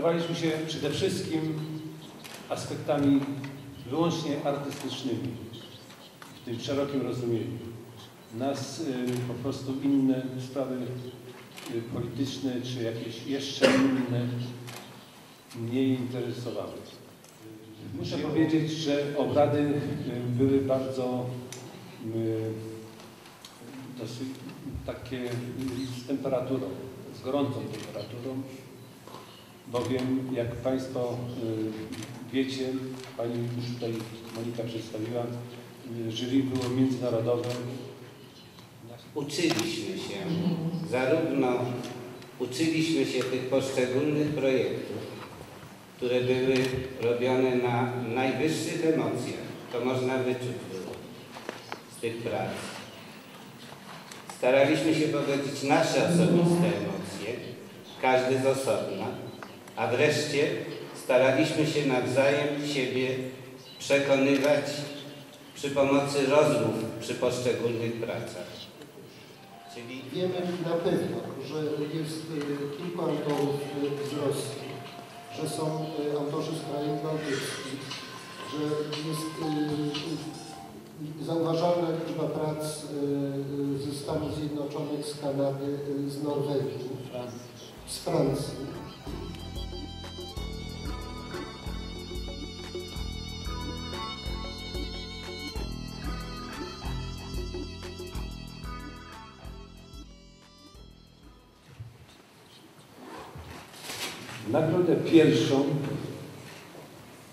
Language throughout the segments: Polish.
Zajmowaliśmy się przede wszystkim aspektami wyłącznie artystycznymi w tym szerokim rozumieniu. Nas y, po prostu inne sprawy y, polityczne czy jakieś jeszcze inne mnie interesowały. Muszę powiedzieć, że obrady y, były bardzo dosyć takie y, z temperaturą, z gorącą temperaturą, bowiem jak Państwo y, wiecie, Pani już tutaj Monika przedstawiła, y, jury było międzynarodowe. Uczyliśmy się, zarówno uczyliśmy się tych poszczególnych projektów, które były robione na najwyższych emocjach, to można wyczuć było z tych prac. Staraliśmy się pogodzić nasze osobiste emocje, każdy z osobna, a wreszcie staraliśmy się nawzajem siebie przekonywać przy pomocy rozmów przy poszczególnych pracach. Czyli Wiemy na pewno, że jest y, kilku autorów y, z Rosji, że są y, autorzy z krajów bałtyckich, że jest zauważalna liczba prac ze Stanów Zjednoczonych, z Kanady, z Norwegii, z Francji. Nagrodę pierwszą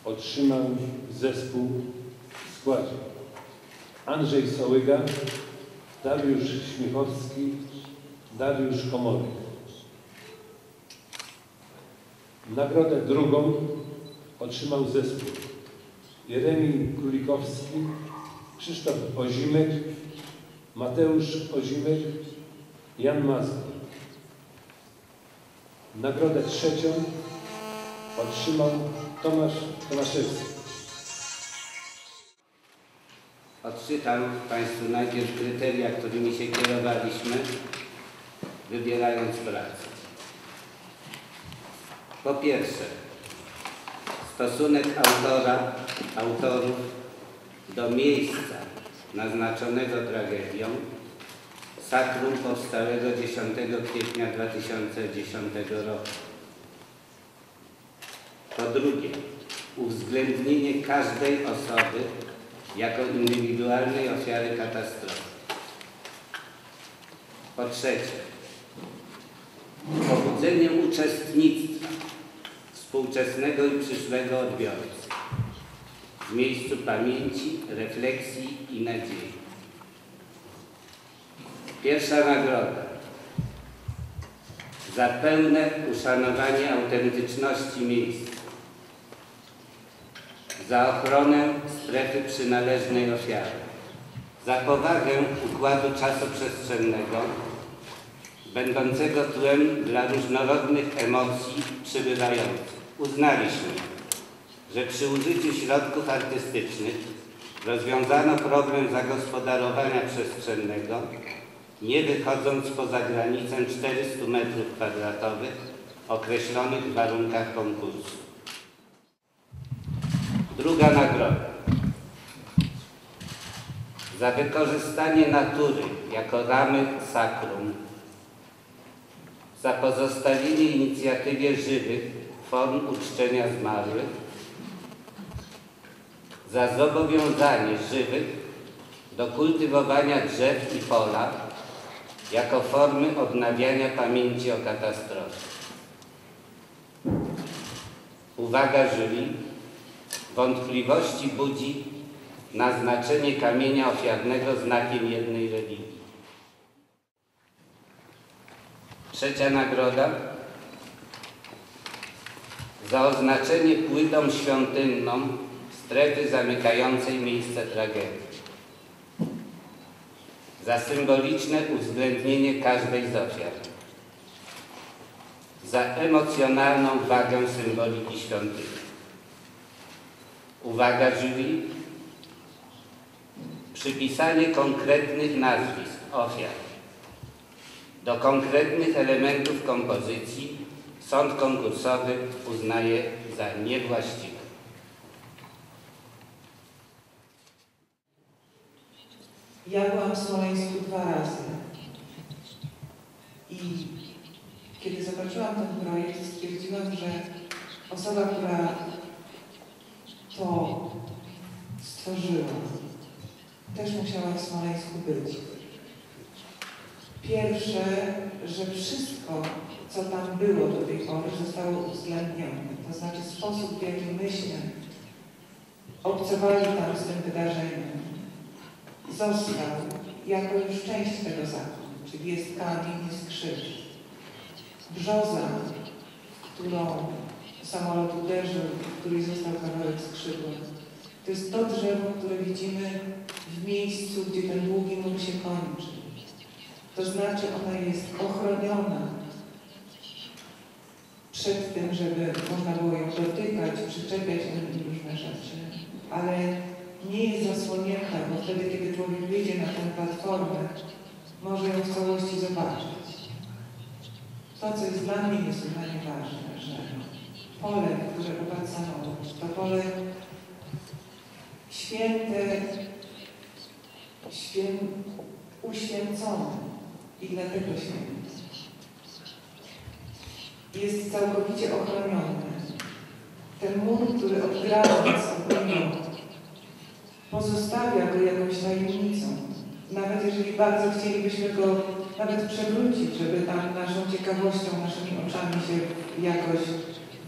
otrzymał zespół w składzie Andrzej Sołyga, Dariusz Śmiechowski, Dariusz Komory. Nagrodę drugą otrzymał zespół Jeremi Królikowski, Krzysztof Ozimek, Mateusz Ozimek, Jan Mazur. Nagrodę trzecią otrzymał Tomasz Tomaszewski. odczytam Państwu najpierw kryteria, którymi się kierowaliśmy, wybierając pracę. Po pierwsze, stosunek autora, autorów do miejsca naznaczonego tragedią Sakrum powstałego 10 kwietnia 2010 roku. Po drugie, uwzględnienie każdej osoby jako indywidualnej ofiary katastrofy. Po trzecie, pobudzenie uczestnictwa współczesnego i przyszłego odbiorcy w miejscu pamięci, refleksji i nadziei. Pierwsza nagroda. Za pełne uszanowanie autentyczności miejsca, za ochronę strefy przynależnej ofiary, za powagę układu czasoprzestrzennego, będącego tłem dla różnorodnych emocji przybywających. Uznaliśmy, że przy użyciu środków artystycznych rozwiązano problem zagospodarowania przestrzennego, nie wychodząc poza granicę 400 m2 określonych w warunkach konkursu. Druga nagroda. Za wykorzystanie natury jako ramy sakrum, za pozostawienie inicjatywie żywych form uczczenia zmarłych, za zobowiązanie żywych do kultywowania drzew i pola jako formy odnawiania pamięci o katastrofie. Uwaga jury, wątpliwości budzi naznaczenie kamienia ofiarnego znakiem jednej religii. Trzecia nagroda za oznaczenie płytą świątynną strefy zamykającej miejsce tragedii. Za symboliczne uwzględnienie każdej z ofiar. Za emocjonalną wagę symboliki świątyni. Uwaga jury, przypisanie konkretnych nazwisk ofiar do konkretnych elementów kompozycji sąd konkursowy uznaje za niewłaściwe. Ja byłam w Smoleńsku dwa razy. I kiedy zobaczyłam ten projekt, stwierdziłam, że osoba, która to stworzyła, też musiała w Smoleńsku być. Pierwsze, że wszystko, co tam było do tej pory, zostało uwzględnione. To znaczy sposób, w jaki myśmy obcowali tam z tym wydarzeniem, został jako już część tego zakonu, czyli jest jest krzyż. Brzoza, którą samolot uderzył, w której został kawałek skrzydła. To jest to drzewo, które widzimy w miejscu, gdzie ten długi mur się kończy. To znaczy ona jest ochroniona przed tym, żeby można było ją dotykać, przyczepiać niej różne rzeczy, ale nie jest zasłonięta, bo wtedy, kiedy człowiek wyjdzie na tę platformę, może ją w całości zobaczyć. To, co jest dla mnie niesłychanie ważne, że pole, które samolot, to pole święte, świę, uświęcone i dlatego święte. Jest całkowicie ochronione. Ten mur, który od granic obroniono, pozostawia go jakąś tajemnicą. Nawet jeżeli bardzo chcielibyśmy go nawet przewrócić, żeby tam naszą ciekawością, naszymi oczami się jakoś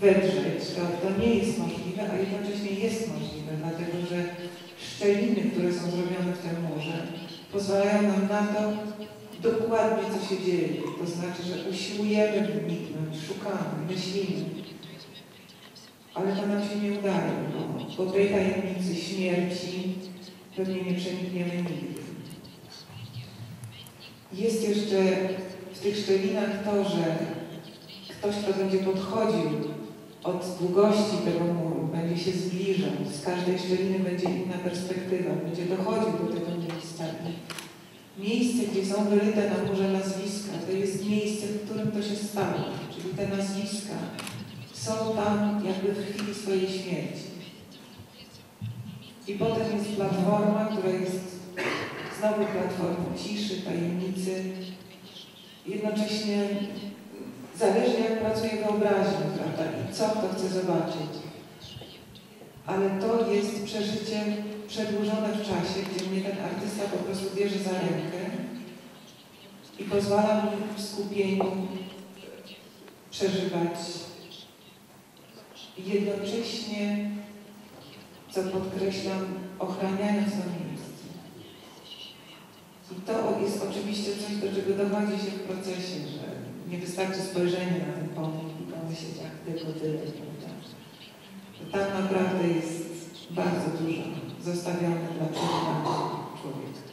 wedrzeć, to, to nie jest możliwe, a jednocześnie jest możliwe, dlatego że szczeliny, które są zrobione w tym murze, pozwalają nam na to dokładnie, co się dzieje. To znaczy, że usiłujemy wniknąć, szukamy, myślimy, ale to nam się nie udaje, bo tej tajemnicy śmierci pewnie nie przenikniemy nigdy. Jest jeszcze w tych szczelinach to, że ktoś, kto będzie podchodził od długości tego muru, będzie się zbliżał, z każdej szczeliny będzie inna perspektywa, będzie dochodził do tego miejsca. Miejsce, gdzie są wyryte na murze nazwiska, to jest miejsce, w którym to się stało, czyli te nazwiska są tam jakby w chwili swojej śmierci. I potem jest platforma, która jest znowu platformą ciszy, tajemnicy. Jednocześnie zależy jak pracuje wyobraźnia, prawda, i co kto chce zobaczyć. Ale to jest przeżycie przedłużone w czasie, gdzie mnie ten artysta po prostu bierze za rękę i pozwala mi w skupieniu przeżywać jednocześnie, co podkreślam, ochraniając to miejsce. I to jest oczywiście coś, do czego dochodzi się w procesie, że nie wystarczy spojrzenie na ten pomnik i pomyśleć, ach, tylko tyle, prawda? Że tam naprawdę jest bardzo dużo zostawione dla przeżywania człowieka.